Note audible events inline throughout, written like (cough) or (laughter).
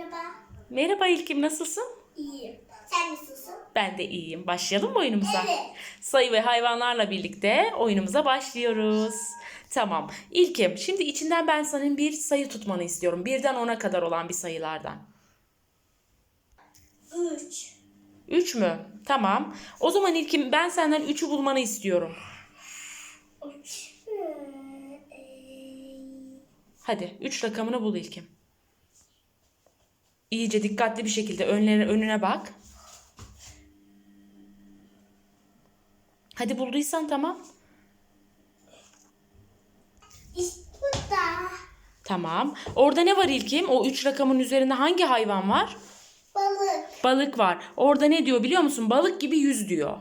Merhaba. Merhaba İlkim nasılsın? İyiyim. Sen nasılsın? Ben de iyiyim. Başlayalım mı oyunumuza? Evet. Sayı ve hayvanlarla birlikte oyunumuza başlıyoruz. Tamam. İlkim şimdi içinden ben senin bir sayı tutmanı istiyorum. Birden ona kadar olan bir sayılardan. Üç. Üç mü? Tamam. O zaman İlkim ben senden üçü bulmanı istiyorum. Üç. Hadi üç rakamını bul İlkim. İyice dikkatli bir şekilde önlerine, önüne bak. Hadi bulduysan tamam. İşte burada. Tamam. Orada ne var İlkim? O üç rakamın üzerinde hangi hayvan var? Balık. Balık var. Orada ne diyor biliyor musun? Balık gibi yüz diyor.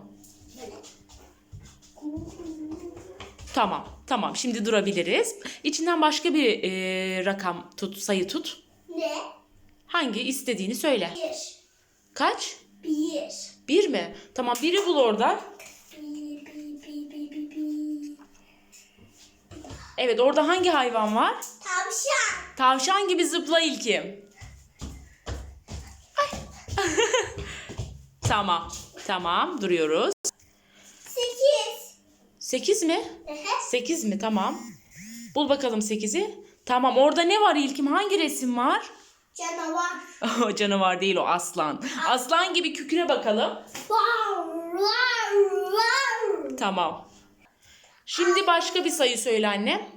Tamam. Tamam. Şimdi durabiliriz. İçinden başka bir e, rakam tut, sayı tut. Ne? Hangi istediğini söyle. Bir. Kaç? Bir. Bir mi? Tamam biri bul orada. Bir, bir, bir, bir, bir, bir. Evet orada hangi hayvan var? Tavşan. Tavşan gibi zıpla ilkim. Ay. (laughs) tamam. Tamam duruyoruz. Sekiz. Sekiz mi? Sekiz mi? Tamam. Bul bakalım sekizi. Tamam orada ne var İlkim? Hangi resim var? Canavar. (laughs) O canavar değil o aslan. Aslan gibi küküre bakalım. Tamam. Şimdi başka bir sayı söyle anne.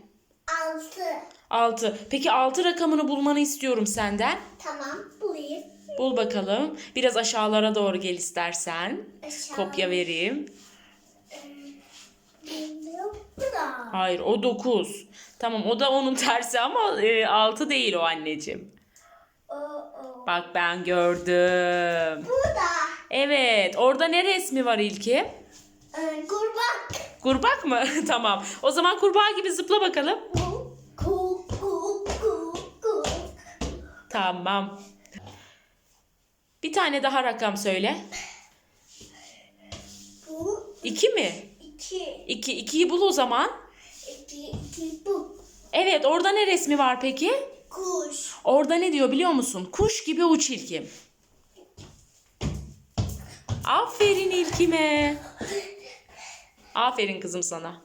Altı. Altı. Peki altı rakamını bulmanı istiyorum senden. Tamam bulayım. Bul bakalım. Biraz aşağılara doğru gel istersen. Aşağı. Kopya vereyim. Da. Hayır o 9. Tamam o da onun tersi ama e, 6 değil o anneciğim. Bak ben gördüm. Bu da. Evet orada ne resmi var İlki? Ee, kurbak. Kurbak mı? (laughs) tamam. O zaman kurbağa gibi zıpla bakalım. Ku, ku, ku, ku, ku. Tamam. Bir tane daha rakam söyle. Bu 2 mi? iki. 2. 2'yi bul o zaman. İki, iki, bu. Evet orada ne resmi var peki? Kuş. Orada ne diyor biliyor musun? Kuş gibi uç İlkim. Aferin İlkime. Aferin kızım sana.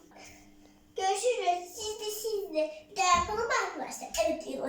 Görüşürüz. Siz de siz de. Bir daha yapalım mı arkadaşlar? Evet ayı